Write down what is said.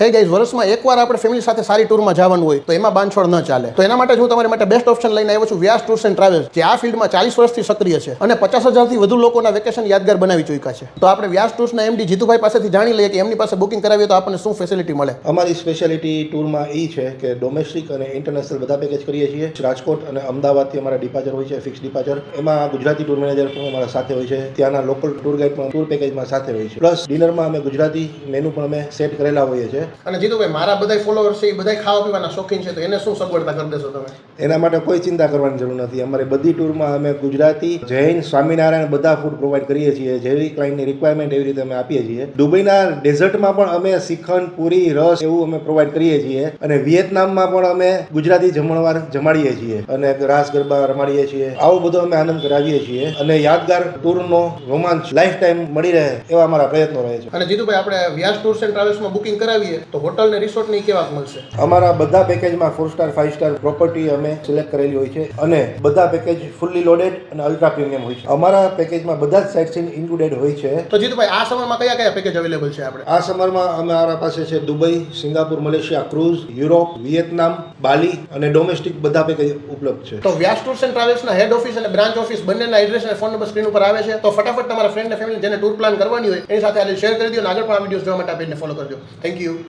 Hey guys વર્ષમાં એકવાર આપણે ફેમિલી સાથે સારી ટૂરમાં જવાનું હોય, તો એમાં બાંધછોડ ન ચાલે. તો એના માટે હું તમારી માટે બેસ્ટ ઓપ્શન લઈને આવ્યો છું વ્યાસ ટૂર્સ એન્ડ ટ્રાવેલ્સ જે આ ફિલ્ડમાં ચાલીસ વર્ષથી સક્રિય છે અને પચાસ હજારથી વધુ લોકોના વેકેશન યાદગાર બનાવી ચૂક્યા છે. તો આપણે વ્યાસ ટૂર્સના એમડી જીતુભાઈ પાસેથી જાણી લઈએ કે એમની પાસે બુકિંગ કરાવીએ તો આપણને શું ફેસિલિટી મળે. અમારી સ્પેશિયાલિટી ટૂરમાં એ છે કે ડોમેસ્ટિક અને ઇન્ટરનેશનલ બધા પેકેજ કરીએ છીએ. રાજકોટ અને અમદાવાદથી અમારા ડિપાચર હોય છે ફિક્સ ડિપાચર એમાં ગુજરાતી ટૂર મેનેજર પણ અમારા સાથે હોય છે. ત્યાંના લોકલ ટૂર ગાઈડ પણ ટૂર પેકેજમાં સાથે હોય છે. પ્લસ ડિનરમાં અમે ગુજરાતી મેનુ પણ અમે સેટ કરેલા હોઈએ છીએ. અને જીતુભાઈ મારા બધા ફોલોઅર્સ છે એ બધા ખાવા પીવાના શોખીન છે તો એને શું સગવડતા કરી દેશો તમે? એના માટે કોઈ ચિંતા કરવાની જરૂર નથી. અમારી બધી ટૂરમાં અમે ગુજરાતી જૈન સ્વામિનારાયણ બધા ફૂડ પ્રોવાઈડ કરીએ છીએ. જેવી ક્લાઇન્ટની રિક્વાયરમેન્ટ એવી રીતે અમે આપીએ છીએ. દુબઈના ડેઝર્ટમાં પણ અમે શ્રીખંડ પૂરી રસ એવું અમે પ્રોવાઈડ કરીએ છીએ. અને વિયેતનામમાં પણ અમે ગુજરાતી જમણવાર જમાડીએ છીએ. અને રાસ ગરબા રમાડીએ છીએ. આવો બધો અમે આનંદ કરાવીએ છીએ. અને યાદગાર ટૂરનો રોમાંચ લાઈફ ટાઈમ મળી રહે એવા અમારા પ્રયત્નો રહે છે. અને જીતુભાઈ આપણે વ્યાસ ટૂર્સ એન્ડ ટ્રાવેલ્સમાં બુકિંગ કરાવીએ તો હોટલ ને રિસોર્ટની કેવા મળશે. અમારા બધા પેકેજમાં four star five star property અમે સિલેક્ટ કરેલી હોય છે અને બધા પેકેજ ફૂલ્લી લોડેડ અને અલ્ટ્રા પ્રીમિયમ હોય છે. અમારા પેકેજમાં બધા જ સાઇટ સીન ઇન્ક્લુડેડ હોય છે. તો જીતુભાઈ આ સમયમાં કયા કયા પેકેજ અવેલેબલ છે આપણે? આ સમરમાં અમારા પાસે છે Dubai Singapore Malaysia cruise Europe Vietnam Bali અને ડોમેસ્ટિક બધા પેકેજ ઉપલબ્ધ છે. તો વ્યાસ ટૂર્સ એન્ડ ટ્રાવેલ્સના હેડ ઓફિસ અને બ્રાન્ચ ઓફિસ બંનેના એડ્રેસ અને ફોન નંબર સ્ક્રીન ઉપર આવે છે. તો ફટાફટ તમારા ફ્રેન્ડ અને ફેમિલી જેને ટૂર પ્લાન કરવાની હોય એની સાથે આજે શેર કરી દો અને આગળ પણ આ વીડિયો જોવા માટે આ ફોલો કરજો. Thank you